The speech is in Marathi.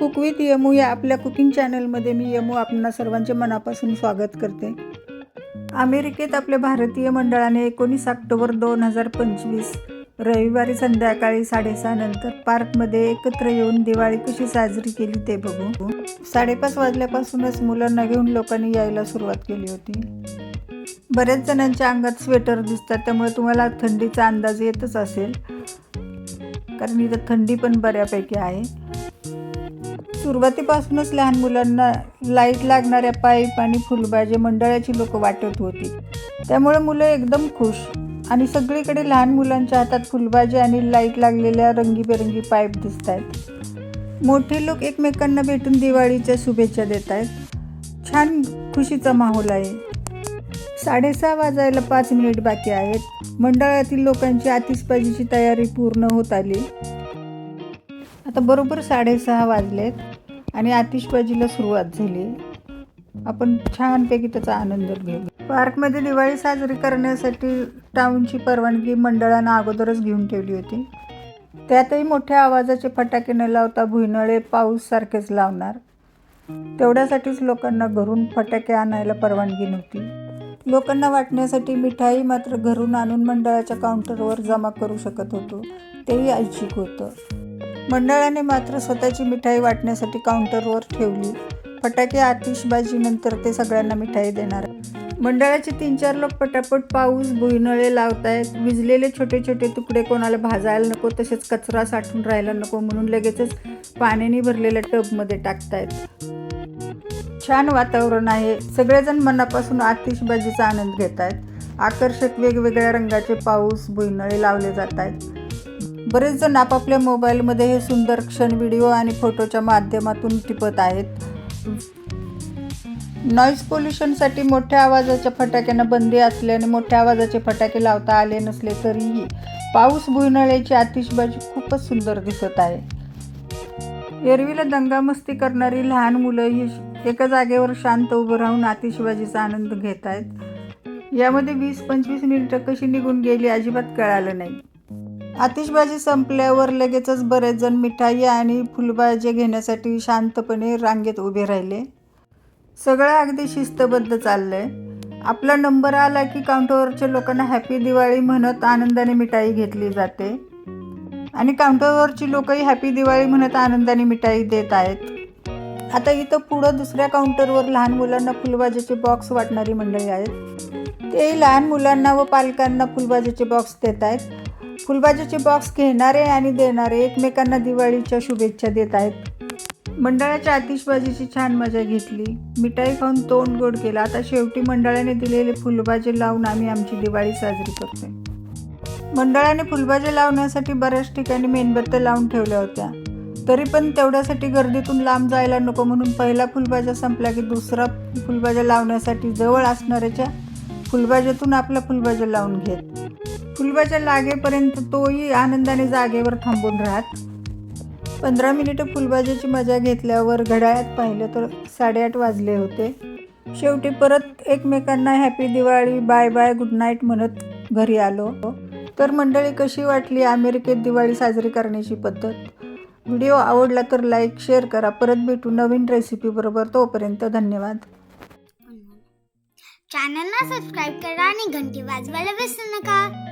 कुक विथ यमू या आपल्या कुकिंग चॅनलमध्ये मी यमू आपणा सर्वांचे मनापासून स्वागत करते. अमेरिकेत आपल्या भारतीय मंडळाने एकोणीस ऑक्टोबर दोन हजार पंचवीस रविवारी संध्याकाळी साडेसहा नंतर पार्कमध्ये एकत्र येऊन दिवाळी कशी साजरी केली ते बघू. साडेपाच वाजल्यापासूनच मुलांना घेऊन लोकांनी यायला सुरुवात केली होती. बऱ्याच जणांच्या अंगात स्वेटर दिसतात त्यामुळे तुम्हाला थंडीचा अंदाज येतच असेल. कारण इथं थंडी पण बऱ्यापैकी आहे. सुरुवातीपासूनच लहान मुलांना लाइट लागणाऱ्या पाईप आणि फुलबाजे मंडळाची लोक वाटत होती. त्यामुळे मुलं एकदम खुश आणि सगळीकडे लहान मुलांच्या हातात फुलबाजे आणि लाइट लागलेल्या रंगीबेरंगी पाईप दिसत आहेत मोठे लोक एकमेकांना भेटून दिवाळीच्या शुभेच्छा देत आहेत छान खुशीचा माहोल आहे. साडेसहा वाजायला पाच मिनिट बाकी आहेत. मंडळातील लोकांची आतिषबाजीची तयारी पूर्ण होत आली. आता बरोबर साडेसहा वाजलेत. आणि आतिषबाजीला सुरुवात झाली. आपण छानपैकी त्याचा आनंद घेऊ पार्कमध्ये दिवाळी साजरी करण्यासाठी टाऊनची परवानगी मंडळानं अगोदरच घेऊन ठेवली होती. त्यातही मोठ्या आवाजाचे फटाके न लावता भुईनळे पाऊस सारखेच लावणार. तेवढ्यासाठीच लोकांना घरून फटाके आणायला परवानगी नव्हती. लोकांना वाटण्यासाठी मिठाई मात्र घरून आणून मंडळाच्या काउंटरवर जमा करू शकत होतो. तेही ऐच्छिक होतं. मंडळाने मात्र स्वतःची मिठाई वाटण्यासाठी काउंटरवर ठेवली. फटाके आतिषबाजीनंतर ते सगळ्यांना मिठाई देणार. मंडळाचे तीन चार लोक पटापट पाऊस भुईनळे लावतायत. विजलेले छोटे छोटे तुकडे कोणाला भाजायला नको तसेच कचरा साठून राहायला नको म्हणून लगेचच पाण्याने भरलेल्या टबमध्ये टाकतायत. छान वातावरण आहे. सगळेजण मनापासून आतिषबाजीचा आनंद घेत आहेत आकर्षक वेगवेगळ्या रंगाचे पाऊस भुईनळे लावले जात आहेत बरेच जण आपापल्या मोबाईलमध्ये हे सुंदर क्षण व्हिडिओ आणि फोटोच्या माध्यमातून टिपत आहेत. नॉईज पोल्युशनसाठी मोठ्या आवाजाच्या फटाक्यांना बंदी असल्याने मोठ्या आवाजाचे फटाके लावता आले नसले तरीही पाऊस भुईनळ्याची आतिषबाजी खूपच सुंदर दिसत आहे. एरवीला दंगामस्ती करणारी लहान मुलं ही एका जागेवर शांत उभं राहून आतिषबाजीचा आनंद घेत आहेत. यामध्ये वीस पंचवीस मिनिटं कशी निघून गेली अजिबात कळालं नाही. आतिषबाजी संपल्यावर लगेचच बरेच जण मिठाई आणि फुलबाजी घेण्यासाठी शांतपणे रांगेत उभे राहिले. सगळं अगदी शिस्तबद्ध चाललंय. आपला नंबर आला की काउंटरवरच्या लोकांना हॅपी दिवाळी म्हणत आनंदाने मिठाई घेतली जाते. आणि काउंटरवरची लोकही हॅपी दिवाळी म्हणत आनंदाने मिठाई देत आहेत. आता इथं पुढं दुसऱ्या काउंटरवर लहान मुलांना फुलभाज्याचे बॉक्स वाटणारी मंडळी आहेत. तेही लहान मुलांना व पालकांना फुलभाज्याचे बॉक्स देत आहेत. फुलभाज्याचे बॉक्स घेणारे आणि देणारे एकमेकांना दिवाळीच्या शुभेच्छा देत आहेत. मंडळाच्या आतिषबाजीची छान मजा घेतली. मिठाई खाऊन तोंड गोड केला. आता शेवटी मंडळाने दिलेले फुलबाजे लावून आम्ही आमची दिवाळी साजरी करतोय. मंडळाने फुलभाज्या लावण्यासाठी बऱ्याच ठिकाणी मेणबत्त्या लावून ठेवल्या होत्या. तरी पण तेवढ्यासाठी गर्दीतून लांब जायला नको म्हणून पहिला फुलभाज्या संपला की दुसरा फुलभाज्या लावण्यासाठी जवळ असणाऱ्याच्या फुलबाज्यातून आपला फुलभाज्या लावून घेत. फुलबाच्या लागेपर्यंत तोही आनंदाने जागेवर थांबून राहत. पंधरा मिनिटं फुलबाजीची मजा घेतल्यावर घड्याळात पाहिलं तर साडेआठ वाजले होते. शेवटी परत एकमेकांना happy Diwali bye bye good night म्हणत घरी आलो. तर मंडळी कशी वाटली अमेरिकेत दिवाळी साजरी करण्याची पद्धत? व्हिडिओ आवडला तर लाईक शेअर करा. परत भेटू नवीन रेसिपीबरोबर तोपर्यंत धन्यवाद. चॅनलला सबस्क्राईब करा आणि घंटी वाजवायला विसरू नका.